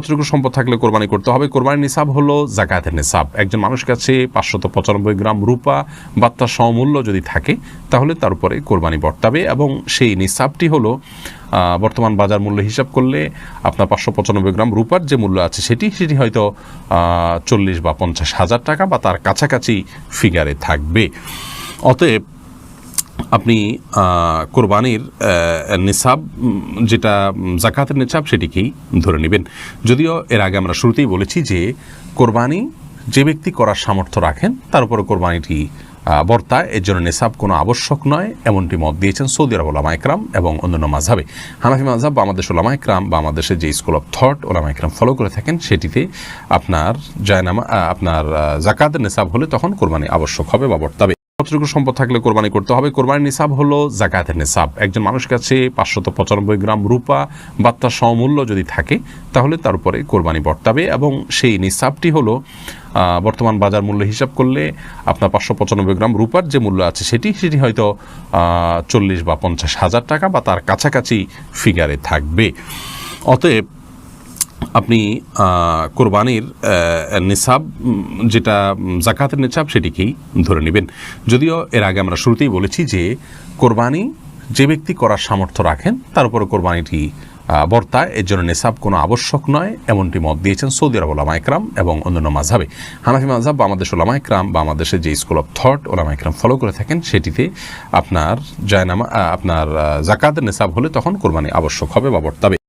কতটুকু সম্পদ থাকলে কোরবানি করতে হবে। কোরবানির নিসাব হলো জাকাতের নিসাব। একজন মানুষের কাছে পাঁচশত পঁচানব্বই গ্রাম রূপা বা তার যদি থাকে, তাহলে তার উপরে কোরবানি বর্তাবে এবং সেই নিসাবটি হলো বর্তমান বাজার মূল্য হিসাব করলে আপনার পাঁচশো পঁচানব্বই গ্রাম রূপার যে মূল্য আছে সেটি সেটি হয়তো চল্লিশ বা পঞ্চাশ হাজার টাকা বা তার কাছাকাছি ফিগারে থাকবে। অতএব আপনি কোরবানির নিসাব যেটা জাকাতের নিসাব সেটিকেই ধরে নেবেন। যদিও এর আগে আমরা শুরুতেই বলেছি যে কোরবানি যে ব্যক্তি করার সামর্থ্য রাখেন তার উপরে কোরবানিটি আহ, বর্তায় এর জন্য নিসাব কোনো আবশ্যক নয় এমনটি মত দিয়েছেন সৌদি আরব ওলামা একরাম এবং অন্যান্য মাঝাবে হানাফি মাঝাব বা আমাদের ওলামা একরাম বা আমাদের যে স্কুল অফ থট ওলামা একরাম ফলো করে থাকেন সেটিতে আপনার জায়নামা আপনার জাকাতের নিসাব হলে তখন কোরবানি আবশ্যক হবে বা বর্তাবে। কতটুকু সম্পদ থাকলে কোরবানি করতে হবে। কোরবানির নিসাব হলো জাকাতের নিসাব। একজন মানুষ কাছে পাঁচশত পঁচানব্বই গ্রাম রূপা বা তার সমমূল্য যদি থাকে, তাহলে তার উপরে কোরবানি বর্তাবে এবং সেই নিসাবটি হলো বর্তমান বাজার মূল্য হিসাব করলে আপনার পাঁচশো পঁচানব্বই গ্রাম রূপার যে মূল্য আছে সেটি সেটি হয়তো চল্লিশ বা পঞ্চাশ হাজার টাকা বা তার কাছাকাছি ফিগারে থাকবে। অতএব আপনি কোরবানির নিসাব, যেটা জাকাতের নিসাব সেটিকেই ধরে নেবেন। যদিও এর আগে আমরা শুরুতেই বলেছি যে কোরবানি যে ব্যক্তি করার সামর্থ্য রাখেন, তার উপরে কোরবানিটি বর্তায়। এর জন্য নিসাব কোনো আবশ্যক নয়, এমনটি মত দিয়েছেন সৌদি আরব ওলামা একরাম এবং অন্যান্য মাঝাবে হানাফি মাঝাব বা আমাদের ওলামা একরাম বা আমাদের যে স্কুল অফ থট ওলামা একরাম ফলো করে থাকেন, সেটিতে আপনার জায়নামা আপনার জাকাতের নিসাব হলে তখন কোরবানি আবশ্যক হবে বা বর্তাবে।